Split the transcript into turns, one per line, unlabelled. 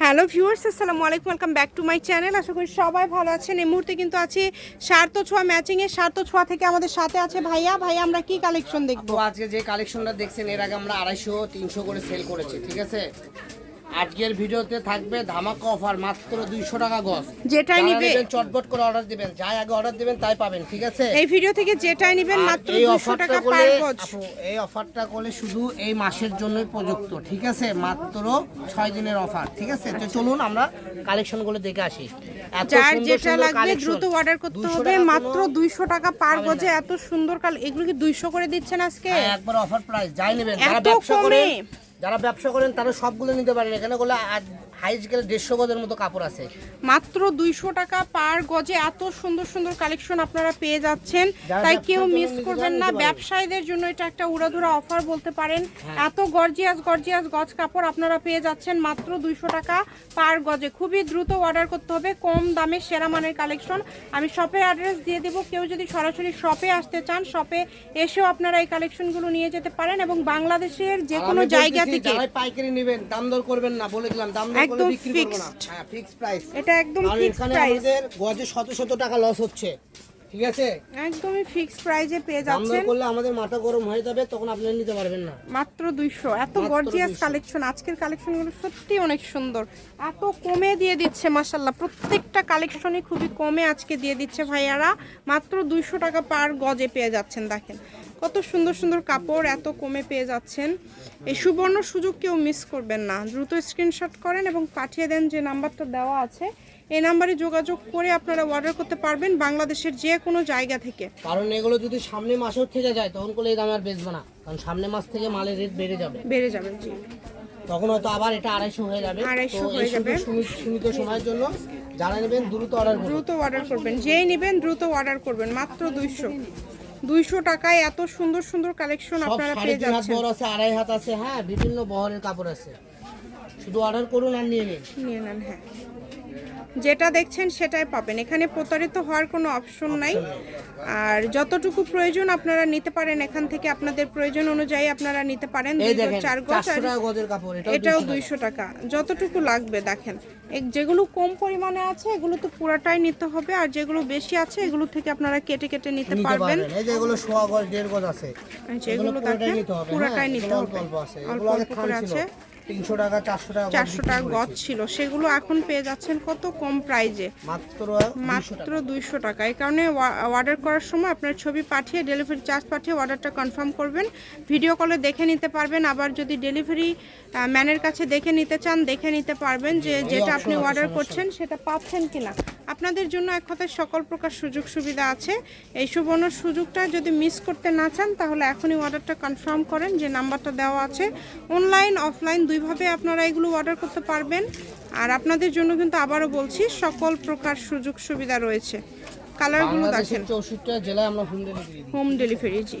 Hello viewers, আসসালামু আলাইকুম, welcome back to my channel. আশা করি সবাই ভালো আছেন। এই মুহূর্তে কিন্তু আছি সার্থ ছোঁয়া ম্যাচিংয়ে। সার্থ ছোঁয়া থেকে আমাদের সাথে আছে ভাইয়া। ভাইয়া, আমরা কি কালেকশন দেখব?
আজকে যে কালেকশনটা দেখছেন, এর আগে আমরা আড়াইশো, তিনশো করে সেল করেছি, ঠিক আছে? আজকের ভিডিওতে থাকবে ধামাকা অফার মাত্র দুইশো টাকা গজ।
যেটাই
নেবেন চটপট করে অর্ডার দিবেন। যাই আগে অর্ডার দিবেন তাই পাবেন ঠিক আছে?
এই ভিডিও থেকে যেটাই নেবেন মাত্র
এই
দুশো
অফারটা
টাকা পার গজ।
এই অফারটা করলে শুধু এই মাসের জন্যই প্রযুক্ত ঠিক আছে? মাত্র ছয় দিনের অফার ঠিক আছে? তো চলুন আমরা কালেকশনগুলো দেখে আসি।
যার যেটা লাগবে দ্রুত অর্ডার করতে হবে মাত্র
কোনো-
দুইশো টাকা পার গজে এত সুন্দর কাল এগুলো কি দুইশো করে দিচ্ছেন আজকে?
হ্যাঁ, একবার অফার প্রাইস যাই নেবেন। যারা ব্যবসা
কমে?
যারা ব্যবসা করেন তারা সবগুলো নিতে পারেন। এখানে গুলো গেলে দেড়শো গজের মতো কাপড় আছে।
মাত্র দুইশো টাকা পার গজে এত সুন্দর সুন্দর কালেকশন আপনারা পেয়ে যাচ্ছেন। তাই কেউ মিস করবেন না। ব্যবসায়ীদের জন্য এটা একটা উড়াধুরা অফার বলতে পারেন। এত গর্জিয়াস গর্জিয়াস গজ কাপড় আপনারা পেয়ে যাচ্ছেন মাত্র দুইশো টাকা পার গজে। খুবই দ্রুত অর্ডার করতে হবে কম দামে সেরা মানের কালেকশন। আমি শপের অ্যাড্রেস দিয়ে দেবো। কেউ যদি সরাসরি শপে আসতে চান শপে এসেও আপনারা এই কালেকশনগুলো নিয়ে যেতে পারেন এবং বাংলাদেশের যে কোনো জায়গা থেকে
পাইকারি নেবেন দাম দর করবেন না বলে দিলাম দাম
একদম fixed।
হ্যাঁ ফিক্সড প্রাইস
এটা একদম ফিক্সড
এখানে
প্রাইস
আমাদের গজে শত শত টাকা লস হচ্ছে। ঠিক আছে?
একদমই ফিক্সড প্রাইজে পেয়ে যাচ্ছেন।
করলে আমাদের মাথা গরম হয়ে যাবে তখন আপনারা নিতে পারবেন না।
মাত্র দুইশো। এত গর্জিয়াস কালেকশন আজকের কালেকশনগুলো সত্যি অনেক সুন্দর। এত কমে দিয়ে দিচ্ছে মাসাল্লাহ প্রত্যেকটা কালেকশনই খুবই কমে আজকে দিয়ে দিচ্ছে ভাইয়ারা। মাত্র দুইশো টাকা পার গজে পেয়ে যাচ্ছেন দেখেন। কত সুন্দর সুন্দর কাপড় এত কমে পেয়ে যাচ্ছেন। এই সুবর্ণ সুযোগ কেউ মিস করবেন না। দ্রুত স্ক্রিনশট করেন এবং পাঠিয়ে দেন যে নাম্বারটা দেওয়া আছে। এই নাম্বারে যোগাযোগ করে আপনারা অর্ডার করতে পারবেন বাংলাদেশের যে কোনো জায়গা থেকে।
কারণ এগুলো যদি সামনে মাসেও থেকে যায় তখন করলে এই দাম আর বেচবো না। কারণ সামনে মাস থেকে মালের রেট বেড়ে যাবে।
বেড়ে যাবে জি।
তখন হয়তো আবার এটা আড়াইশো হয়ে যাবে।
আড়াইশো হয়ে যাবে।
সীমিত- সময়ের জন্য যারা নেবেন দ্রুত অর্ডার
দ্রুত অর্ডার করবেন। যেই নেবেন দ্রুত অর্ডার করবেন। মাত্র দুইশো। দুইশো টাকায় এত সুন্দর সুন্দর কালেকশন আপনারা পেয়ে যাচ্ছেন।
বড় আছে আড়াই হাত আছে হ্যাঁ বিভিন্ন বহরের কাপড় আছে। শুধু অর্ডার করুন আর নিয়ে নিন।
নিয়ে নেন হ্যাঁ। যেটা দেখছেন সেটাই পাবেন। এখানে প্রতারিত হওয়ার কোনো অপশন নাই। আর যতটুকু প্রয়োজন আপনারা নিতে পারেন এখান থেকে আপনাদের প্রয়োজন অনুযায়ী আপনারা নিতে পারেন। চার গজ
এটাও
এটাও
200 টাকা।
দুইশো টাকা। যতটুকু লাগবে দেখেন। যেগুলো কম পরিমাণে আছে এগুলো তো পুরাটাই নিতে হবে। আর যেগুলো বেশি আছে এগুলো থেকে আপনারা কেটে কেটে নিতে পারবেন।
এই যে এগুলো সোয়া গজ দেড় গজ আছে। এগুলো
এগুলো
পুরোটাই
দেখেন
নিতে
পুরাটাই
হ্যাঁ,
নিতে হবে।
অল্প অল্প
করে আছে।
তিনশো টাকা চারশো টাকা
চারশো টাকা গজ ছিল। সেগুলো এখন পেয়ে যাচ্ছেন কত কম প্রাইজে?
মাত্র
মাত্র দুইশো টাকা। এই কারণে অর্ডার করার সময় আপনার ছবি পাঠিয়ে ডেলিভারি চার্জ পাঠিয়ে অর্ডারটা কনফার্ম করবেন। ভিডিও কলে দেখে নিতে পারবেন। আবার যদি ডেলিভারি ম্যানের কাছে দেখে নিতে চান দেখে নিতে পারবেন যে যেটা আপনি অর্ডার করছেন সেটা পাচ্ছেন কিনা? আপনাদের জন্য এক কথায় সকল প্রকার সুযোগ সুবিধা আছে। এই সুবর্ণ সুযোগটা যদি মিস করতে না চান তাহলে এখনই অর্ডারটা কনফার্ম করেন যে নাম্বারটা দেওয়া আছে। অনলাইন অফলাইন দুইভাবে আপনারা এগুলো অর্ডার করতে পারবেন। আর আপনাদের জন্য কিন্তু আবারও বলছি সকল প্রকার সুযোগ সুবিধা রয়েছে। কালারগুলো দেখেন।
চৌষট্টি জেলায় আমরা হোম ডেলিভারি
হোম ডেলিভারি জি।